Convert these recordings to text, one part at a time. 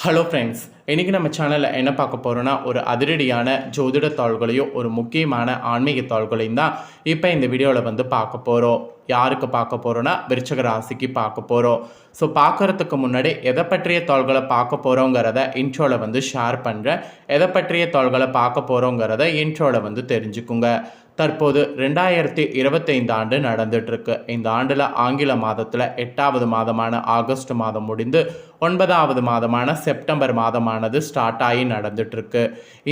Hello friends இன்றைக்கி நம்ம சேனலில் என்ன பார்க்க போகிறோன்னா ஒரு அதிரடியான ஜோதிட தாள்களையும் ஒரு முக்கியமான ஆன்மீக தாள்களையும் தான் இப்போ இந்த வீடியோவில் வந்து பார்க்க போகிறோம் யாருக்கு பார்க்க போகிறோன்னா விருச்சக ராசிக்கு பார்க்க போகிறோம் ஸோ பார்க்குறதுக்கு முன்னாடி எதை பற்றிய தாள்களை பார்க்க போகிறோங்கிறத இன்ட்ரோவில் வந்து ஷேர் பண்ணுறேன் எதை பற்றிய தாள்களை பார்க்க போகிறோங்கிறத இன்ட்ரோவில் வந்து தெரிஞ்சுக்குங்க. தற்போது ரெண்டாயிரத்தி இருபத்தைந்து ஆண்டு நடந்துட்டுருக்கு. இந்த ஆண்டில் ஆங்கில மாதத்தில் எட்டாவது மாதமான ஆகஸ்ட் மாதம் முடிந்து ஒன்பதாவது மாதமான செப்டம்பர் மாதமானது ஸ்டார்ட் ஆகி நடந்துட்டுருக்கு.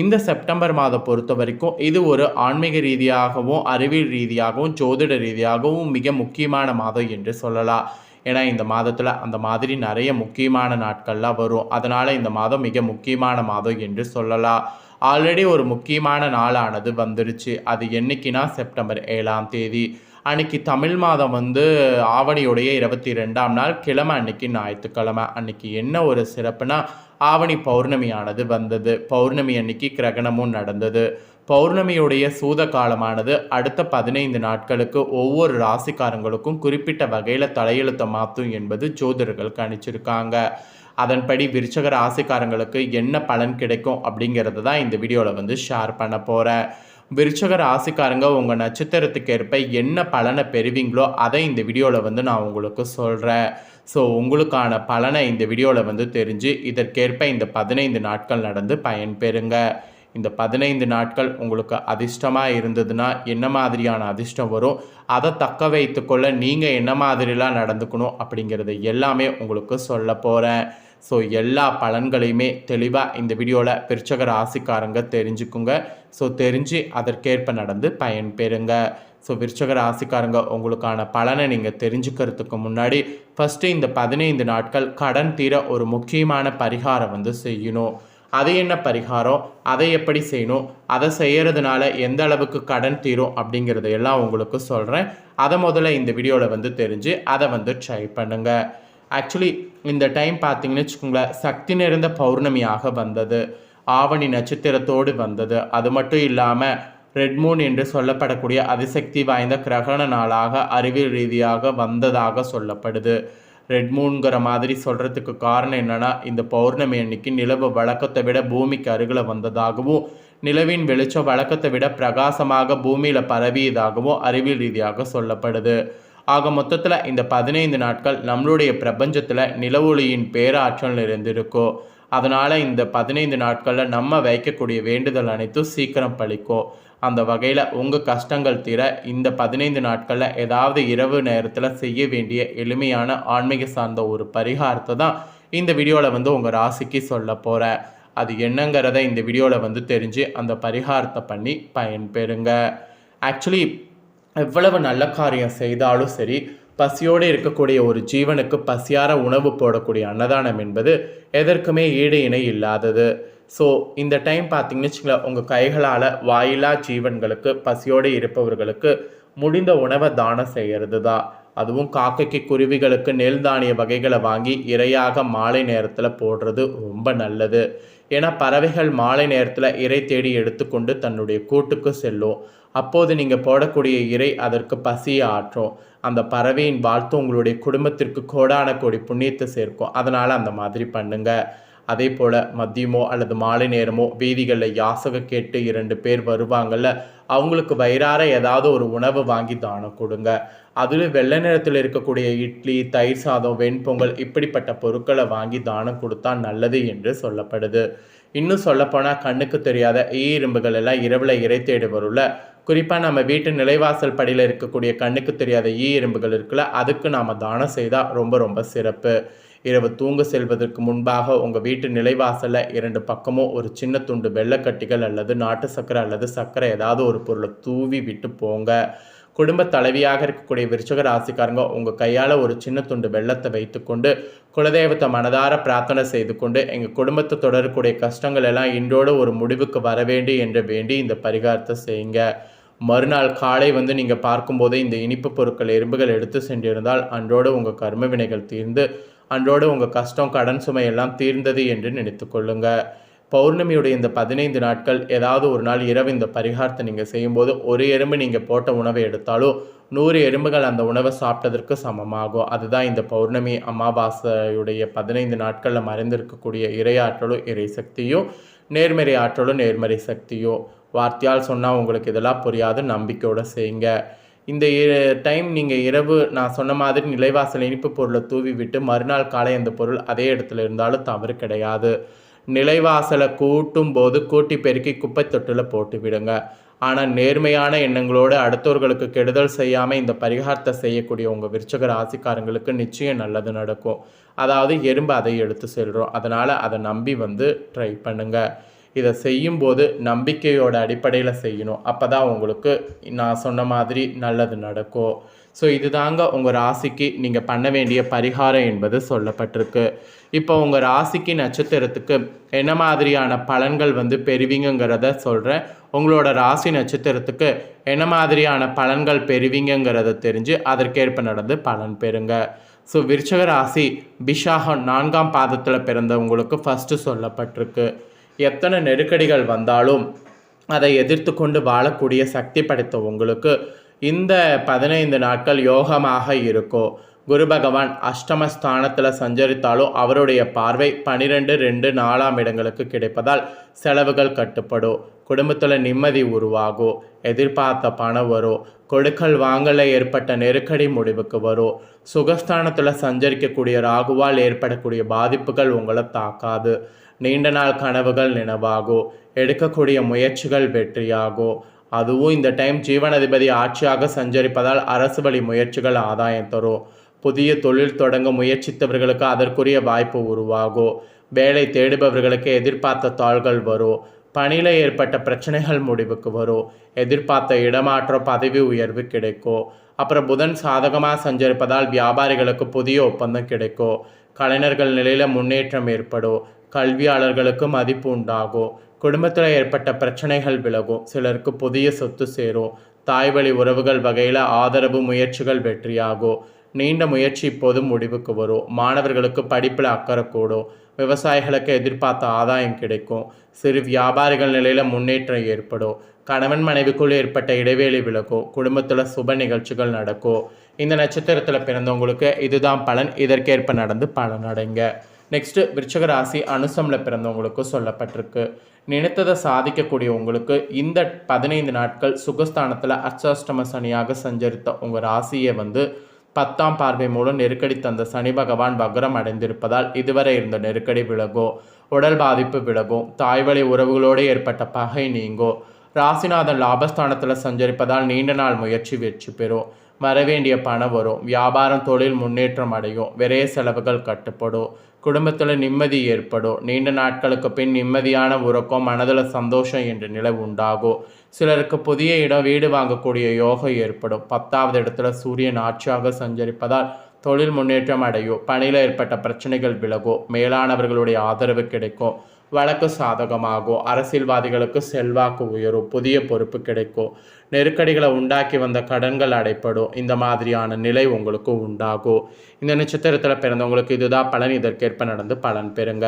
இந்த செப்டம்பர் மாதம் பொறுத்த வரைக்கும் இது ஒரு ஆன்மீக ரீதியாகவும் அறிவியல் ரீதியாகவும் ஜோதிட ரீதியாகவும் மிக முக்கியமான மாதம் என்று சொல்லலாம். ஏன்னா இந்த மாதத்தில் அந்த மாதிரி நிறைய முக்கியமான நாட்கள்லாம் வரும். அதனால் இந்த மாதம் மிக முக்கியமான மாதம் என்று சொல்லலாம். ஆல்ரெடி ஒரு முக்கியமான நாளானது வந்துருச்சு. அது என்னைக்குன்னா செப்டம்பர் ஏழாம் தேதி. அன்னைக்கு தமிழ் மாதம் வந்து ஆவணியுடைய இருபத்தி ரெண்டாம் நாள் கிழமை அன்னைக்கு ஞாயிற்றுக்கிழமை. அன்னைக்கு என்ன ஒரு சிறப்புனா ஆவணி பௌர்ணமியானது வந்தது. பௌர்ணமி அன்னைக்கு கிரகணமும் நடந்தது. பௌர்ணமியுடைய சூத காலமானது அடுத்த பதினைந்து நாட்களுக்கு ஒவ்வொரு ராசிக்காரங்களுக்கும் குறிப்பிட்ட வகையில் தலையெழுத்த மாற்றும் என்பது ஜோதிடர்கள் கணிச்சிருக்காங்க. அதன்படி விருச்சக ராசிக்காரங்களுக்கு என்ன பலன் கிடைக்கும் அப்படிங்கிறது தான் இந்த வீடியோவில் வந்து ஷேர் பண்ண போகிறேன் விருச்சக ராசிக்காரங்க உங்கள் நட்சத்திரத்துக்கு ஏற்ப என்ன பலனை பெறுவீங்களோ அதை இந்த வீடியோவில் வந்து நான் உங்களுக்கு சொல்கிறேன் ஸோ உங்களுக்கான பலனை இந்த வீடியோவில் வந்து தெரிஞ்சு இதற்கேற்ப இந்த பதினைந்து நாட்கள் நடந்து பயன்பெறுங்க. இந்த பதினைந்து நாட்கள் உங்களுக்கு அதிர்ஷ்டமாக இருந்ததுன்னா என்ன மாதிரியான அதிர்ஷ்டம் வரும் அதை தக்க வைத்துக்கொள்ள நீங்கள் என்ன மாதிரிலாம் நடந்துக்கணும் அப்படிங்கிறது எல்லாமே உங்களுக்கு சொல்ல போகிறேன் ஸோ எல்லா பலன்களையுமே தெளிவாக இந்த வீடியோவில் பிரிச்சக ராசிக்காரங்க தெரிஞ்சுக்குங்க. ஸோ தெரிஞ்சு அதற்கேற்ப நடந்து பயன்பெறுங்க ஸோ விருச்சக ராசிக்காரங்க உங்களுக்கான பலனை நீங்கள் தெரிஞ்சுக்கிறதுக்கு முன்னாடி ஃபஸ்ட்டு இந்த பதினைந்து நாட்கள் கடன் தீர ஒரு முக்கியமான பரிகாரம் வந்து செய்யணும். அது என்ன பரிகாரம்? அதை எப்படி செய்யணும்? அதை செய்கிறதுனால எந்த அளவுக்கு கடன் தீரும் அப்படிங்கிறத எல்லாம் உங்களுக்கு சொல்கிறேன் அதை முதல்ல இந்த வீடியோவில் வந்து தெரிஞ்சு அதை வந்து ட்ரை பண்ணுங்கள் ஆக்சுவலி இந்த டைம் பார்த்தீங்கன்னு வச்சுக்கோங்களேன் சக்தி நிறைந்த பௌர்ணமியாக வந்தது. ஆவணி நட்சத்திரத்தோடு வந்தது. அது மட்டும் இல்லாமல் ரெட் மூன் என்று சொல்லப்படக்கூடிய அதிசக்தி வாய்ந்த கிரகண நாளாக அறிவியல் ரீதியாக வந்ததாக சொல்லப்படுது. ரெட் மூன்கிற மாதிரி சொல்கிறதுக்கு காரணம் என்னென்னா இந்த பௌர்ணமி அன்னைக்கு நிலவு வழக்கத்தை விட பூமிக்கு அருகில் வந்ததாகவும் நிலவின் வெளிச்சம் வழக்கத்தை விட பிரகாசமாக பூமியில் பரவியதாகவும் அறிவியல் ரீதியாக சொல்லப்படுது. ஆக மொத்தத்தில் இந்த பதினைந்து நாட்கள் நம்மளுடைய பிரபஞ்சத்தில் நிலவொளியின் பேராற்றல் இருந்திருக்கோ அதனால் இந்த பதினைந்து நாட்களில் நம்ம வைக்கக்கூடிய வேண்டுதல் அனைத்தும் சீக்கிரம் பழிக்கும் அந்த வகையில் உங்கள் கஷ்டங்கள் தீர இந்த பதினைந்து நாட்களில் ஏதாவது இரவு நேரத்தில் செய்ய வேண்டிய எளிமையான ஆன்மீக சார்ந்த ஒரு பரிகாரத்தை தான் இந்த வீடியோவில் வந்து உங்கள் ராசிக்கு சொல்ல போகிறேன் அது என்னங்கிறத இந்த வீடியோவில் வந்து தெரிஞ்சு அந்த பரிகாரத்தை பண்ணி பயன்பெறுங்க. ஆக்சுவலி எவ்வளவு நல்ல காரியம் செய்தாலும் சரி பசியோடு இருக்கக்கூடிய ஒரு ஜீவனுக்கு பசியார உணவு போடக்கூடிய அன்னதானம் என்பது எதற்குமே ஈடு இணை இல்லாதது. ஸோ இந்த டைம் பார்த்தீங்கன்னு வச்சுங்களேன் உங்கள் கைகளால் வாயிலா ஜீவன்களுக்கு பசியோடு இருப்பவர்களுக்கு முடிந்த உணவை தானம் செய்கிறது தான் அதுவும் காக்கைக்கு குருவிகளுக்கு நெல் தானிய வகைகளை வாங்கி இரையாக மாலை நேரத்தில் போடுறது ரொம்ப நல்லது. ஏன்னா பறவைகள் மாலை நேரத்தில் இறை தேடி எடுத்துக்கொண்டு தன்னுடைய கூட்டுக்கு செல்லும். அப்போது நீங்கள் போடக்கூடிய இறை அதற்கு பசியை ஆற்றும் அந்த பறவையின் வாழ்த்து உங்களுடைய குடும்பத்திற்கு கோடான கோடி புண்ணியத்தை சேர்க்கும். அதனால் அந்த மாதிரி பண்ணுங்கள் அதே போல் மதியமோ அல்லது மாலை நேரமோ வீதிகளில் யாசக கேட்டு இரண்டு பேர் வருவாங்கள்ல அவங்களுக்கு வயிறார ஏதாவது ஒரு உணவு வாங்கி தானம் கொடுங்க. அதில் வெள்ளை நிறத்தில் இருக்கக்கூடிய இட்லி தயிர் சாதம் வெண்பொங்கல் இப்படிப்பட்ட பொருட்களை வாங்கி தானம் கொடுத்தா நல்லது என்று சொல்லப்படுது. இன்னும் சொல்லப்போனால் கண்ணுக்கு தெரியாத ஈ இரும்புகள் எல்லாம் இரவில் இறை தேடி வரும்ல குறிப்பாக நம்ம வீட்டு நிலைவாசல் படியில் இருக்கக்கூடிய கண்ணுக்கு தெரியாத ஈ எறும்புகள் இருக்குல்ல அதுக்கு நாம் தானம் செய்தால் ரொம்ப ரொம்ப சிறப்பு. இரவு தூங்க செல்வதற்கு முன்பாக உங்கள் வீட்டு நிலைவாசலில் இரண்டு பக்கமும் ஒரு சின்ன துண்டு வெள்ளக்கட்டிகள் அல்லது நாட்டு சர்க்கரை அல்லது சர்க்கரை ஏதாவது ஒரு பொருளை தூவி விட்டு போங்க. குடும்ப தலைவியாக இருக்கக்கூடிய விருச்சக ராசிக்காரங்க உங்கள் கையால் ஒரு சின்ன துண்டு வெள்ளத்தை வைத்துக்கொண்டு குலதெய்வத்தை மனதார பிரார்த்தனை செய்து கொண்டு எங்கள் குடும்பத்தை தொடரக்கூடிய கஷ்டங்கள் எல்லாம் இன்றோடு ஒரு முடிவுக்கு வர வேண்டி என்று வேண்டி இந்த பரிகாரத்தை செய்யுங்க. மறுநாள் காலை வந்து நீங்கள் பார்க்கும்போது இந்த இனிப்பு பொருட்கள் எறும்புகள் எடுத்து சென்றிருந்தால் அன்றோடு உங்கள் கர்ம வினைகள் தீர்ந்து அன்றோடு உங்கள் கஷ்டம் கடன் சுமை எல்லாம் தீர்ந்தது என்று நினைத்து கொள்ளுங்க. பௌர்ணமியுடைய இந்த பதினைந்து நாட்கள் ஏதாவது ஒரு நாள் இரவு இந்த பரிகாரத்தை நீங்கள் செய்யும்போது ஒரு எறும்பு நீங்கள் போட்ட உணவை எடுத்தாலும் நூறு எறும்புகள் அந்த உணவை சாப்பிட்டதற்கு சமமாகும். அதுதான் இந்த பௌர்ணமி அமாவாசையுடைய பதினைந்து நாட்களில் மறைந்திருக்கக்கூடிய இறையாற்றலும் இறை சக்தியும் நேர்மறை ஆற்றலும் நேர்மறை சக்தியும். வார்த்தையால் சொன்னால் உங்களுக்கு இதெல்லாம் புரியாது நம்பிக்கையோடு செய்யுங்க. இந்த டைம் நீங்கள் இரவு நான் சொன்ன மாதிரி நிலைவாசல் இனிப்பு பொருளை தூவி விட்டு மறுநாள் காலை அந்த பொருள் அதே இடத்துல இருந்தாலும் தவறு கிடையாது. நிலைவாசலை கூட்டும் போது கூட்டி பெருக்கி குப்பை தொட்டில் போட்டு விடுங்க. ஆனால் நேர்மையான எண்ணங்களோடு அடுத்தவர்களுக்கு கெடுதல் செய்யாமல் இந்த பரிகாரத்தை செய்யக்கூடிய உங்கள் விருச்சக ராசிக்காரங்களுக்கு நிச்சயம் நல்லது நடக்கும். அதாவது எறும்பு அதை எடுத்து செல்கிறோம் அதனால் அதை நம்பி வந்து ட்ரை பண்ணுங்கள் இதை செய்யும்போது நம்பிக்கையோட அடிப்படையில் செய்யணும். அப்போ தான் உங்களுக்கு நான் சொன்ன மாதிரி நல்லது நடக்கும் ஸோ இதுதாங்க உங்கள் ராசிக்கு நீங்கள் பண்ண வேண்டிய பரிகாரம் என்பது சொல்லப்பட்டிருக்கு. இப்போ உங்கள் ராசிக்கு நட்சத்திரத்துக்கு என்ன மாதிரியான பலன்கள் வந்து பெறுவீங்கங்கிறத சொல்கிறேன் உங்களோட ராசி நட்சத்திரத்துக்கு என்ன மாதிரியான பலன்கள் பெறுவீங்கங்கிறத தெரிஞ்சு அதற்கேற்ப நடந்து பலன் பெறுங்க. ஸோ விருச்சக ராசி பிஷாகம் நான்காம் பாதத்தில் பிறந்தவங்களுக்கு ஃபஸ்ட்டு சொல்லப்பட்டிருக்கு. எத்தனை நெருக்கடிகள் வந்தாலும் அதை எதிர்த்து கொண்டு வாழக்கூடிய சக்தி படைத்த உங்களுக்கு இந்த பதினைந்து நாட்கள் யோகமாக இருக்கும் குரு பகவான் அஷ்டமஸ்தானத்தில் சஞ்சரித்தாலும் அவருடைய பார்வை பனிரெண்டு ரெண்டு நாலாம் இடங்களுக்கு கிடைப்பதால் செலவுகள் கட்டுப்படும் குடும்பத்தில் நிம்மதி உருவாகும் எதிர்பார்த்த பணம் வரும் கொடுக்கல் வாங்கல ஏற்பட்ட நெருக்கடி முடிவுக்கு வரும் சுகஸ்தானத்தில் சஞ்சரிக்கக்கூடிய ராகுவால் ஏற்படக்கூடிய பாதிப்புகள் உங்களை தாக்காது. நீண்ட நாள் கனவுகள் நினைவாகும் எடுக்கக்கூடிய முயற்சிகள் வெற்றியாகும் அதுவும் இந்த டைம் ஜீவனதிபதி ஆட்சியாக சஞ்சரிப்பதால் அரசு வழி முயற்சிகள் ஆதாயம் தரும் புதிய தொழில் தொடங்க முயற்சித்தவர்களுக்கு அதற்குரிய வாய்ப்பு உருவாகும் வேலை தேடுபவர்களுக்கு எதிர்பார்த்த தாள்கள் வரும் பணியில் ஏற்பட்ட பிரச்சனைகள் முடிவுக்கு வரும் எதிர்பார்த்த இடமாற்ற பதவி உயர்வு கிடைக்கும் அப்புறம் புதன் சாதகமாக சஞ்சரிப்பதால் வியாபாரிகளுக்கு புதிய ஒப்பந்தம் கிடைக்கும் கலைஞர்கள் நிலையில் முன்னேற்றம் ஏற்படும் கல்வியாளர்களுக்கு மதிப்பு உண்டாகும் குடும்பத்தில் ஏற்பட்ட பிரச்சனைகள் விலகும் சிலருக்கு புதிய சொத்து சேரும் தாய் வழி உறவுகள் வகையில் ஆதரவு முயற்சிகள் வெற்றியாகும் நீண்ட முயற்சி இப்போது முடிவுக்கு வரும் மாணவர்களுக்கு படிப்பில் அக்கறை கூடும் விவசாயிகளுக்கு எதிர்பார்த்த ஆதாயம் கிடைக்கும்? சிறு வியாபாரிகள் நிலையில் முன்னேற்றம் ஏற்படும் கணவன் மனைவிக்குள் ஏற்பட்ட இடைவேளை விலகும் குடும்பத்தில் சுப நிகழ்ச்சிகள் நடக்கும் இந்த நட்சத்திரத்தில் பிறந்தவங்களுக்கு இதுதான் பலன். இதற்கேற்ப நடந்து பலனடைங்க. நெக்ஸ்ட்டு விருச்சக ராசி அனுசமில் பிறந்தவங்களுக்கு சொல்லப்பட்டிருக்கு. நினைத்ததை சாதிக்கக்கூடிய உங்களுக்கு இந்த பதினைந்து நாட்கள் சுகஸ்தானத்தில் அச்சாஷ்டம சனியாக சஞ்சரித்த உங்கள் ராசியை வந்து பத்தாம் பார்வை மூலம் நெருக்கடி தந்த சனி பகவான் வக்ரம் அடைந்திருப்பதால் இதுவரை இருந்த நெருக்கடி விலகும் உடல் பாதிப்பு விலகும் தாய்வழி உறவுகளோடு ஏற்பட்ட பகை நீங்கும் ராசிநாதன் லாபஸ்தானத்தில் சஞ்சரிப்பதால் நீண்ட நாள் முயற்சி வெற்றி பெறும் வரவேண்டிய பணம் வரும் வியாபாரம் தொழில் முன்னேற்றம் அடையும் விரைய செலவுகள் கட்டுப்படும் குடும்பத்தில் நிம்மதி ஏற்படும். நீண்ட நாட்களுக்கு பின் நிம்மதியான உறக்கம் மனதில் சந்தோஷம் என்ற நிலை உண்டாகும். சிலருக்கு புதிய இடம் வீடு வாங்கக்கூடிய யோகம் ஏற்படும். பத்தாவது இடத்துல சூரியன் ஆட்சியாக சஞ்சரிப்பதால் தொழில் முன்னேற்றம் அடையும். பணியில் ஏற்பட்ட பிரச்சனைகள் விலகும். மேலானவர்களுடைய ஆதரவு கிடைக்கும். வழக்கு சாதகமாகும் அரசியல்வாதிகளுக்கு செல்வாக்கு உயரும் புதிய பொறுப்பு கிடைக்கும் நெருக்கடிகளை உண்டாக்கி வந்த கடன்கள் அடைப்படும் இந்த மாதிரியான நிலை உங்களுக்கு உண்டாகும் இந்த நட்சத்திரத்தில் பிறந்தவங்களுக்கு இதுதான் பலன். இதற்கேற்ப நடந்து பலன் பெறுங்க.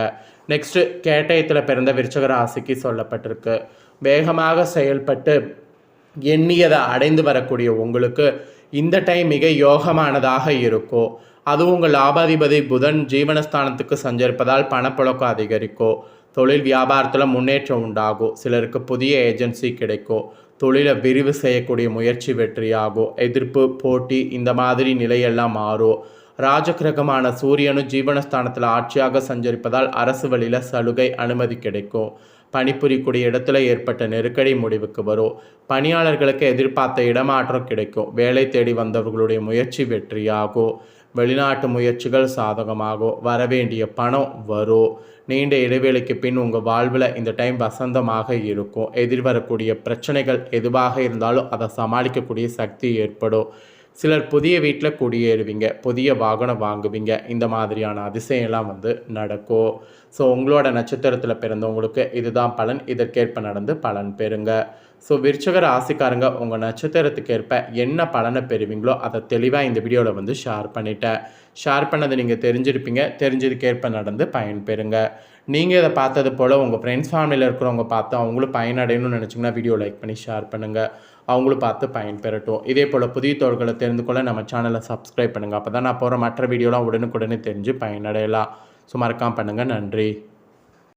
நெக்ஸ்ட்டு கேட்டயத்தில் பிறந்த விருச்சக ராசிக்கு சொல்லப்பட்டிருக்கு. வேகமாக செயல்பட்டு எண்ணியதை அடைந்து வரக்கூடிய உங்களுக்கு இந்த டைம் மிக யோகமானதாக இருக்கும் அதுவும் உங்கள் லாபாதிபதி புதன் ஜீவனஸ்தானத்துக்கு சஞ்சரிப்பதால் பணப்புழக்கம் அதிகரிக்கும் தொழில் வியாபாரத்தில் முன்னேற்றம் உண்டாகும் சிலருக்கு புதிய ஏஜென்சி கிடைக்கும் தொழிலை விரிவு செய்யக்கூடிய முயற்சி வெற்றியாகும் எதிர்ப்பு போட்டி இந்த மாதிரி நிலையெல்லாம் மாறும் ராஜகிரகமான சூரியனும் ஜீவனஸ்தானத்தில் ஆட்சியாக சஞ்சரிப்பதால் அரசு வழியில் சலுகை அனுமதி கிடைக்கும் பணிபுரியக்கூடிய இடத்துல ஏற்பட்ட நெருக்கடி முடிவுக்கு வரும் பணியாளர்களுக்கு எதிர்பார்த்த இடமாற்றம் கிடைக்கும் வேலை தேடி வந்தவர்களுடைய முயற்சி வெற்றியாகும் வெளிநாட்டு முயற்சிகள் சாதகமாகும் வரவேண்டிய பணம் வரும் நீண்ட இடைவேளைக்கு பின் உங்கள் வாழ்வில் இந்த டைம் வசந்தமாக இருக்கும் எதிர்வரக்கூடிய பிரச்சனைகள் எதுவாக இருந்தாலும் அதை சமாளிக்கக்கூடிய சக்தி ஏற்படும். சிலர் புதிய வீட்டில் குடியேறுவீங்க புதிய வாகனம் வாங்குவீங்க இந்த மாதிரியான அதிசயம்லாம் வந்து நடக்கும். ஸோ உங்களோட நட்சத்திரத்தில் பிறந்தவங்களுக்கு இதுதான் பலன் இதற்கேற்ப நடந்து பலன் பெறுங்க. ஸோ விருச்சக ராசிக்காரங்க உங்கள் நட்சத்திரத்துக்கு ஏற்ப என்ன பலனை பெறுவீங்களோ அதை தெளிவாக இந்த வீடியோவில் வந்து ஷேர் பண்ணிட்டேன். ஷேர் பண்ணதை நீங்கள் தெரிஞ்சிருப்பீங்க. தெரிஞ்சதுக்கேற்ப நடந்து பயன்பெறுங்க. நீங்கள் இதை பார்த்தது போல் உங்கள் ஃப்ரெண்ட்ஸ் ஃபேமிலியில் இருக்கிறவங்க பார்த்து அவங்களும் பயனடையணும்னு நினச்சிங்கன்னா வீடியோ லைக் பண்ணி ஷேர் பண்ணுங்கள் அவங்களும் பார்த்து பயன்பெறட்டும். இதே போல் புதிய தோள்களை தெரிந்து கொள்ள நம்ம சேனலை சப்ஸ்கிரைப் பண்ணுங்கள் அப்போ தான் நான் போகிற மற்ற வீடியோலாம் உடனுக்குடனே தெரிஞ்சு பயனடையலாம். ஸோ மறக்காமல் பண்ணுங்கள் நன்றி.